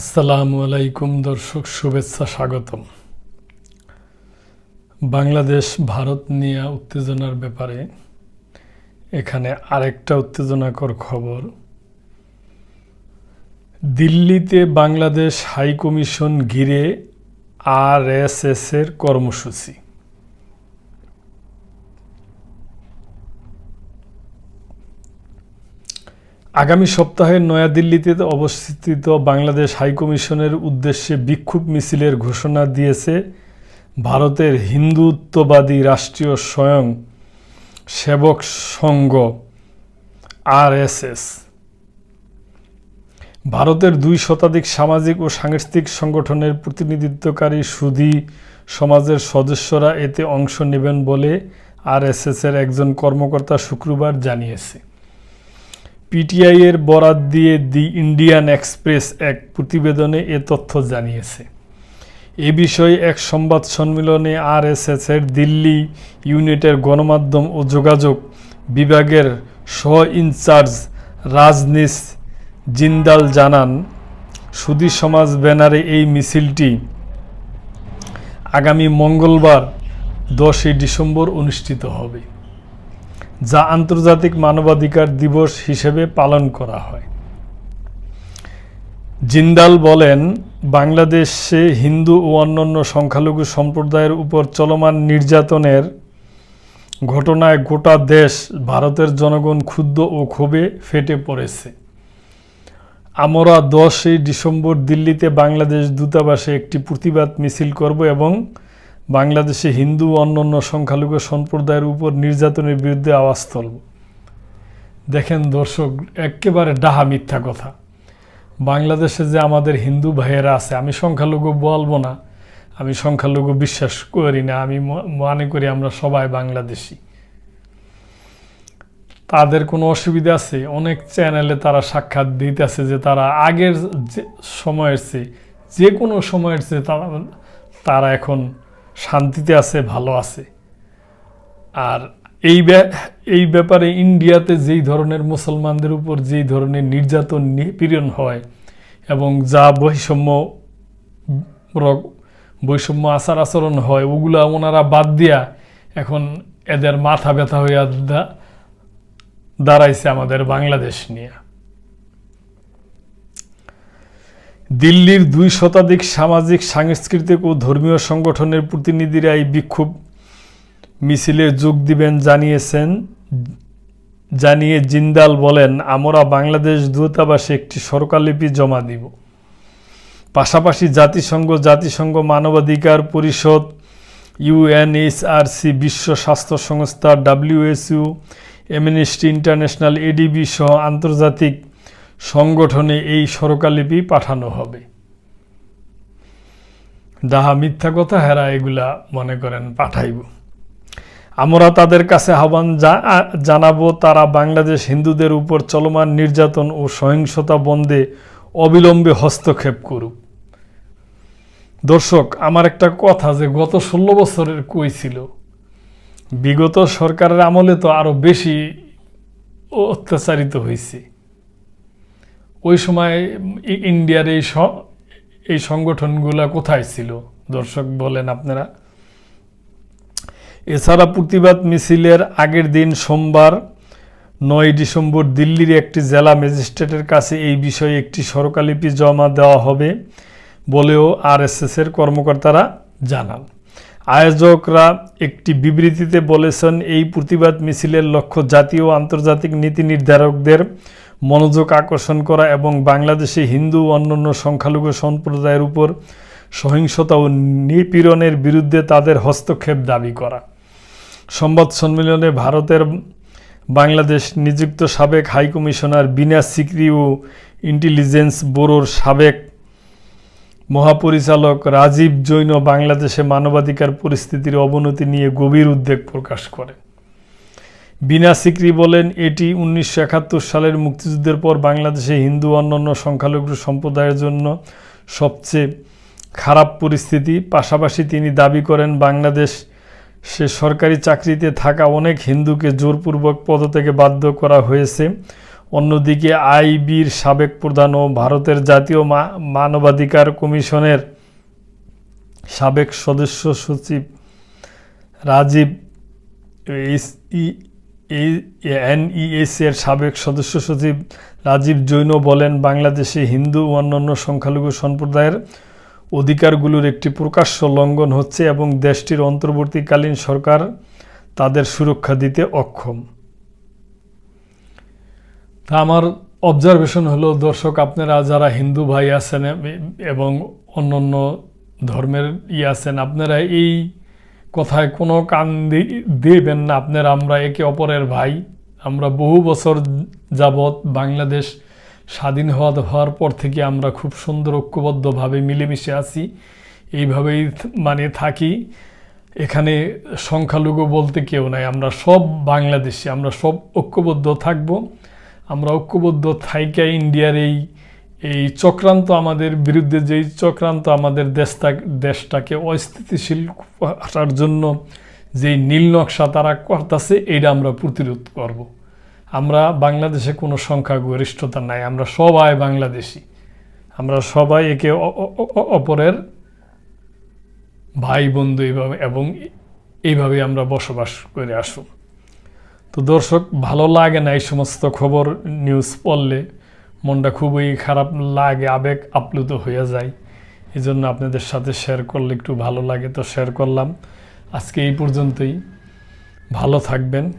আসসালামু আলাইকুম দর্শক, শুভেচ্ছা স্বাগতম। বাংলাদেশ, ভারত নিয়ে উত্তেজনার ব্যাপারে এখানে আরেকটা উত্তেজনাকর খবর। দিল্লিতে বাংলাদেশ হাই কমিশন ঘিরে আর এর কর্মসূচি। আগামী সপ্তাহে নয়াদিল্লিতে অবস্থিত বাংলাদেশ হাইকমিশনের উদ্দেশ্যে বিক্ষোভ মিছিলের ঘোষণা দিয়েছে ভারতের হিন্দুত্ববাদী রাষ্ট্রীয় স্বয়ং সেবক সংঘ আরএসএস। ভারতের দুই শতাধিক সামাজিক ও সাংস্কৃতিক সংগঠনের প্রতিনিধিত্বকারী সুধী সমাজের সদস্যরা এতে অংশ নেবেন বলে আরএসএসের একজন কর্মকর্তা শুক্রবার জানিয়েছে। পিটিআই এর বরাত দিয়ে দি ইন্ডিয়ান এক্সপ্রেস এক প্রতিবেদনে এ তথ্য জানিয়েছে। এ বিষয়ে এক সংবাদ সম্মেলনে আরএসএস এর দিল্লি ইউনিটের গণমাধ্যম ও যোগাযোগ বিভাগের সহ ইনচার্জ রাজনীশ জিন্দাল জানান সুদী সমাজ ব্যানারে এই মিছিলটি আগামী মঙ্গলবার দশই ডিসেম্বর অনুষ্ঠিত হবে। যা আন্তর্জাতিক মানবাধিকার দিবস হিসেবে পালন করা হয়। জিন্দাল বলেন, বাংলাদেশে হিন্দু ও অন্যান্য সংখ্যালঘু সম্প্রদায়ের উপর চলমান নির্যাতনের ঘটনায় গোটা দেশ ভারতের জনগণ ক্ষুব্ধ ও ক্ষোভে ফেটে পড়েছে। আমরা দশই ডিসেম্বর দিল্লিতে বাংলাদেশ দূতাবাসে একটি প্রতিবাদ মিছিল করব এবং বাংলাদেশে হিন্দু অন্যান্য সংখ্যালঘু সম্প্রদায়ের উপর নির্যাতনের বিরুদ্ধে আওয়াজ তুলব। দেখেন দর্শক, একেবারে ডাহা মিথ্যা কথা। বাংলাদেশে যে আমাদের হিন্দু ভাইয়েরা আছে, আমি সংখ্যালঘু বলব না, আমি সংখ্যালঘু বিশ্বাস করি না, আমি মনে করি আমরা সবাই বাংলাদেশি। তাদের কোনো অসুবিধা আছে? অনেক চ্যানেলে তারা সাক্ষাৎ দিতেছে যে তারা আগের যে, সময়ের চেয়ে, যে কোনো সময়ের চেয়ে তারা এখন শান্তিতে আছে, ভালো আছে। আর এই এই ব্যাপারে ইন্ডিয়াতে যেই ধরনের মুসলমানদের উপর যেই ধরনের নির্যাতন নিপীড়ন হয় এবং যা বৈষম্য বৈষম্য আচার আচরণ হয়, ওগুলা ওনারা বাদ দিয়া এখন এদের মাথা ব্যথা হইয়া দাঁড়াইছে আমাদের বাংলাদেশ নিয়ে। দিল্লির দুই শতাধিক সামাজিক, সাংস্কৃতিক ও ধর্মীয় সংগঠনের প্রতিনিধিরা এই বিক্ষোভ মিছিলে যোগ দিবেন জানিয়েছেন, জানিয়ে জিন্দাল বলেন, আমরা বাংলাদেশ দূতাবাসে একটি সরকারলিপি জমা দিব। পাশাপাশি জাতিসংঘ জাতিসংঘ মানবাধিকার পরিষদ ইউএনএইচআরসি বিশ্ব স্বাস্থ্য সংস্থা ডাব্লিউএসইউ এমনিস্টি ইন্টারন্যাশনাল এডিবি সহ আন্তর্জাতিক সংগঠনে এই স্বরকালিপি পাঠানো হবে। যাহা মিথ্যা কথা, হেরা এগুলা মনে করেন পাঠাইব। আমরা তাদের কাছে আহ্বান জানাব, তারা বাংলাদেশ হিন্দুদের উপর চলমান নির্যাতন ও সহিংসতা বন্ধে অবিলম্বে হস্তক্ষেপ করুক। দর্শক, আমার একটা কথা যে গত ষোলো বছরের কই ছিল? বিগত সরকারের আমলে তো আরও বেশি অত্যাচারিত হয়েছে ওই সময় ইন্ডিয়ার এই এই সংগঠনগুলো কোথায় ছিল? দর্শক বলেন আপনারা। এছাড়া প্রতিবাদ মিছিলের আগের দিন সোমবার নয় ডিসেম্বর দিল্লির একটি জেলা ম্যাজিস্ট্রেটের কাছে এই বিষয়ে একটি সরকারলিপি জমা দেওয়া হবে বলেও আরএসএসের কর্মকর্তারা জানান। আয়োজকরা একটি বিবৃতিতে বলেছেন, এই প্রতিবাদ মিছিলের লক্ষ্য জাতীয় আন্তর্জাতিক নীতি নির্ধারকদের মনোযোগ আকর্ষণ করা এবং বাংলাদেশে হিন্দু অন্যান্য সংখ্যালঘু সম্প্রদায়ের উপর সহিংসতা ও নিপীড়নের বিরুদ্ধে তাদের হস্তক্ষেপ দাবি করা। সংবাদ সম্মেলনে ভারতের বাংলাদেশ নিযুক্ত সাবেক হাইকমিশনার বিনা সিকরি ও ইন্টেলিজেন্স ব্যুরোর সাবেক মহাপরিচালক রাজীব জৈন বাংলাদেশে মানবাধিকার পরিস্থিতির অবনতি নিয়ে গভীর উদ্বেগ প্রকাশ করেন বিনা সিকরি বলেন, এটি উনিশশো একাত্তর সালের মুক্তিযুদ্ধের পর বাংলাদেশে হিন্দু অন্যান্য সংখ্যালঘু সম্প্রদায়ের জন্য সবচেয়ে খারাপ পরিস্থিতি। পাশাপাশি তিনি দাবি করেন, বাংলাদেশ সে সরকারি চাকরিতে থাকা অনেক হিন্দুকে জোরপূর্বক পদ থেকে বাধ্য করা হয়েছে। অন্যদিকে আইবির সাবেক প্রধান ও ভারতের জাতীয় মানবাধিকার কমিশনের সাবেক সদস্য সচিব রাজীব এর সাবেক সদস্য সচিব রাজীব জৈন বলেন, বাংলাদেশে হিন্দু ও অন্যান্য সংখ্যালঘু সম্প্রদায়ের অধিকারগুলোর একটি প্রকাশ্য লঙ্ঘন হচ্ছে এবং দেশটির অন্তর্বর্তীকালীন সরকার তাদের সুরক্ষা দিতে অক্ষম। তা আমার অবজারভেশন হলো, দর্শক, আপনারা যারা হিন্দু ভাই আছেন এবং অন্যান্য ধর্মের ই আছেন, আপনারা এই কথায় কোনো কান দিবেন না। আপনারা, আমরা একে অপরের ভাই। আমরা বহু বছর যাবৎ বাংলাদেশ স্বাধীন হওয়া হওয়ার পর থেকে আমরা খুব সুন্দর, ঐক্যবদ্ধভাবে মিলেমিশে আছি। এইভাবেই মানে থাকি। এখানে সংখ্যালঘু বলতে কেউ নাই। আমরা সব বাংলাদেশি, আমরা সব ঐক্যবদ্ধ থাকব। আমরা ঐক্যবদ্ধ থাইকা ইন্ডিয়ার এই এই চক্রান্ত আমাদের বিরুদ্ধে, যেই চক্রান্ত আমাদের দেশটা, দেশটাকে অস্থিতিশীল করার জন্য যেই নীল নকশা তারা করতেছে, এইটা আমরা প্রতিরোধ করব। আমরা বাংলাদেশে কোনো সংখ্যাগরিষ্ঠতা নাই, আমরা সবাই বাংলাদেশি। আমরা সবাই একে অপরের ভাই বন্ধু এইভাবে, এবং এইভাবে আমরা বসবাস করে আসুন তো দর্শক, ভালো লাগে না এই সমস্ত খবর, নিউজ পড়লে। মনটা খুবই খারাপ লাগে, আবেগ আপ্লুত হয়ে যায়। এই জন্য আপনাদের সাথে শেয়ার করলে একটু ভালো লাগে। তো শেয়ার করলাম। আজকে এই পর্যন্তই। ভালো থাকবেন।